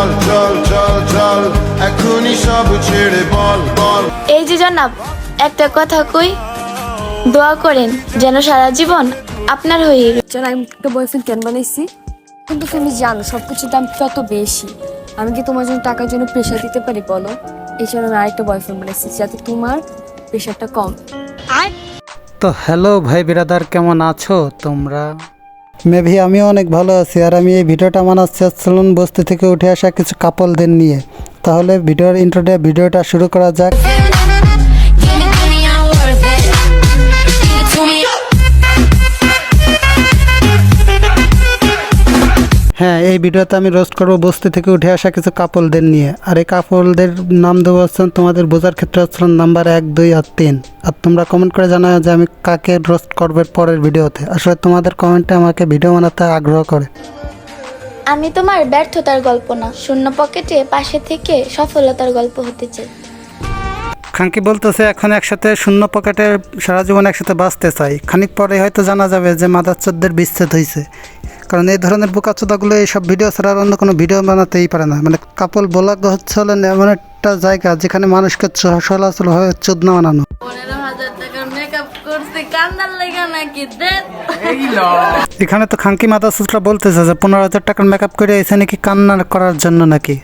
চল চল চল চল এখনই সব ছেড়ে বল বল। এই যে জনাব একটা কথা কই দোয়া করেন যেন সারা জীবন আপনার হয়ে যেন আমি একটা বয়ফ্রেন্ড কেন বানাইছি? কিন্তু তুমি জানো সব কিছুর দাম কত বেশি। আমি কি তোমার জন্য টাকার জন্য প্রেশার দিতে পারি বলো? এই জন্য আমি আরেকটা বয়ফ্রেন্ড বানাইছি যাতে তোমার প্রেশারটা কম। তো হ্যালো ভাই বিরাদার কেমন আছো তোমরা? মেবি আমিও অনেক ভালো আছি। আর আমি এই ভিডিওটা বানাচ্ছি সেলুন বস্তি থেকে উঠে আসা কিছু কাপলদের নিয়ে। তাহলে ভিডিওর ইন্ট্রোডে ভিডিওটা শুরু করা যাক। হ্যাঁ এই ভিডিওতে আমি রোস্ট করব বস্তি থেকে উঠে আসা কিছু কাপলদের নিয়ে। আর এই কাপলদের নাম দেবো হচ্ছেন তোমাদের বোঝার ক্ষেত্রে হচ্ছিল নাম্বার এক দুই আর তিন। আর তোমরা কমেন্ট করে জানাও যে আমি কাকে রোস্ট করবে পরের ভিডিওতে। আসলে তোমাদের কমেন্টে আমাকে ভিডিও বানাতে আগ্রহ করে। আমি তোমার ব্যর্থতার গল্প না শূন্য পকেটে পাশে থেকে সফলতার গল্প হতে চাই। খানকি বলতেছে এখন একসাথে শূন্য পকেটে সারা জীবন একসাথে বাঁচতে চাই। খানিক পরে হয়তো জানা যাবে যে মাদারচোদ্দের বিচ্ছেদ হয়েছে কারণ এই ধরনের বোকাচোদাগুলো এইসব ভিডিও ছাড়া অন্য কোনো ভিডিও বানাতেই পারে না। মানে কাপল ব্লগ হচ্ছে হলেন এমন একটা জায়গা যেখানে মানুষকে চলাচল হয়ে চোদনা বানানো। করছি কান্দার লেগা নাকি দেখ। এখানে তো খানকি মাদারচোদরা বলতেছে যে পনেরো হাজার টাকার মেকআপ করে এসে নাকি কান্না করার জন্য নাকি?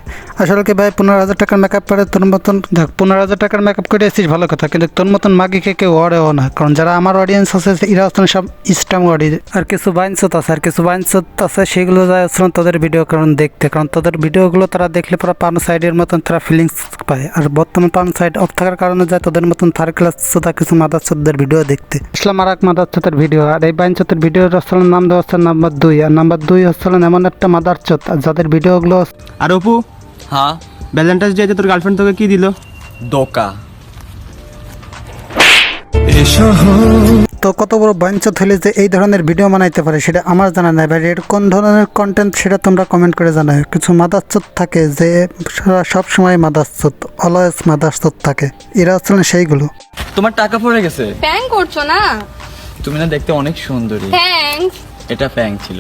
আসলে কি ভাই পনেরো হাজার টাকার মেকআপ করে তোর মতন দেখ পনেরো হাজার টাকার মেকআপ করে এসেছিস ভালো কথা কিন্তু তোর মতন মাগিকে কেউ অরেও না। কারণ যারা আমার অডিয়েন্স আছে এরা হচ্ছেন সব ইস্টাম অডিয়েন্স আর কিছু বাইনসত আছে আর কিছু বাইনসত আছে সেগুলো যায় হচ্ছিলেন তোদের ভিডিও কারণ দেখতে। কারণ তাদের ভিডিওগুলো তারা দেখলে পুরো পান সাইডের মতন তারা ফিলিংস পায়। আর বর্তমান পান সাইড অফ থাকার কারণে যায় তাদের মতন থার্ড ক্লাস কিছু মাদারচোদদের ভিডিও দেখতে। ইসলাম আর এক মাদারচোদের ভিডিও। আর এই বাইনচোদের ভিডিওর হচ্ছিল নাম দেওয়া হচ্ছে নাম্বার দুই। আর নাম্বার দুই হচ্ছিল এমন একটা মাদারচোদ আর যাদের ভিডিওগুলো আর অপু? হ্যাঁ? ভ্যালেন্টাইন্স ডেতে তোর গার্লফ্রেন্ড তোকে কি দিল? দোকা। তো কত বড় বাঞ্চত হলে যে এই ধরনের ভিডিও বানাইতে পারে সেটা আমার জানা নাই। বা এর কোন ধরনের কন্টেন্ট সেটা তোমরা কমেন্ট করে জানাও। কিছু মাদারচোদ থাকে যে সব সময় মাদারচোদ অলওয়েজ থাকে। এরা হচ্ছিলেন সেইগুলো। তোমার টাকা পড়ে গেছে? প্যাং করছ না? তুমি না দেখতে অনেক সুন্দরী। থ্যাঙ্কস এটা প্যাং ছিল।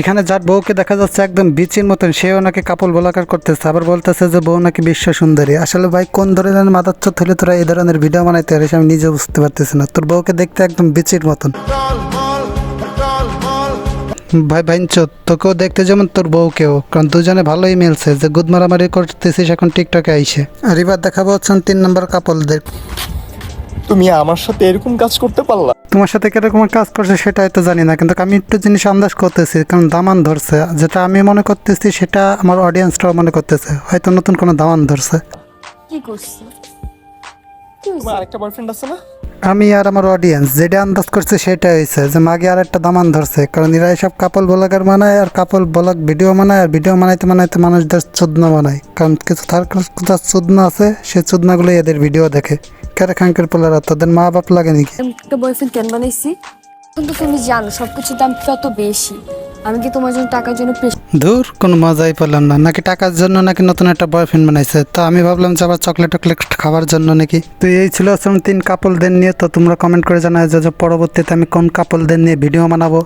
এখানে যার বউকে দেখা যাচ্ছে একদম বিচির মতন সেও নাকি কাপল বলাকার করতেছে আবার বলতেছে যে বউ নাকি বিশ্ব সুন্দরী। আসলে ভাই কোন ধরনের মাদারচোদ হলে তোরা এই ধরনের ভিডিও বানাইতে পারিস আমি নিজে বুঝতে পারতেছি না। তোর বউকে দেখতে একদম বিচির মতন। ভাই ভাইনচোদ তোকেও দেখতে যেমন তোর বউকেও কারণ দুজনে ভালোই মিলছে। যে গুদ মারামারি করতেছিস এখন টিকটকে আইসে। আর এবার দেখাবো হচ্ছেন তিন নম্বর কাপলদের। তুমি আমার সাথে এরকম কাজ করতে পারলা? তোমার সাথে কীরকম কাজ করছে সেটা হয়তো জানি না কিন্তু আমি একটু জিনিস আন্দাজ করতেছি কারণ দামান ধরছে। যেটা আমি মনে করতেছি সেটা আমার অডিয়েন্সটাও মনে করতেছে হয়তো নতুন কোনো দামান ধরছে। কি করছি? তোমার আরেকটা বয়ফ্রেন্ড আছে না? আমি আর আমার অডিয়েন্স যেটা আন্দাজ করছে সেটা হয়েছে যে মাগে আর একটা দামান ধরছে কারণ এরা সব কাপল ব্লগার বানায় আর কাপল ব্লগ ভিডিও বানায় আর ভিডিও বানাইতে বানাইতে মানুষদের চোদনা বানায়। কারণ কিছু তার কোথাও চোদনা আছে সেই চোদনাগুলো এদের ভিডিও দেখে। কেরে খাঙ্কের পোলারা তাদের মা বাপ লাগে নাকি? একটা বয়ফ্রেন্ড কেন বানাইছি? কিন্তু তুমি জানো সব কিছুর দাম কত বেশি। আমি কি তোমার জন্য টাকার জন্য দূর কোনো মজাই পেলাম না। নাকি টাকার জন্য নাকি নতুন একটা বয়ফ্রেন্ড বানাইছে? তো আমি ভাবলাম যে আবার চকলেট টকলেট খাবার জন্য নাকি? তো এই ছিল আসলে তিন কাপলদের নিয়ে তো তোমরা কমেন্ট করে জানায় যে যে পরবর্তীতে আমি কোন কাপলদের নিয়ে ভিডিও বানাবো।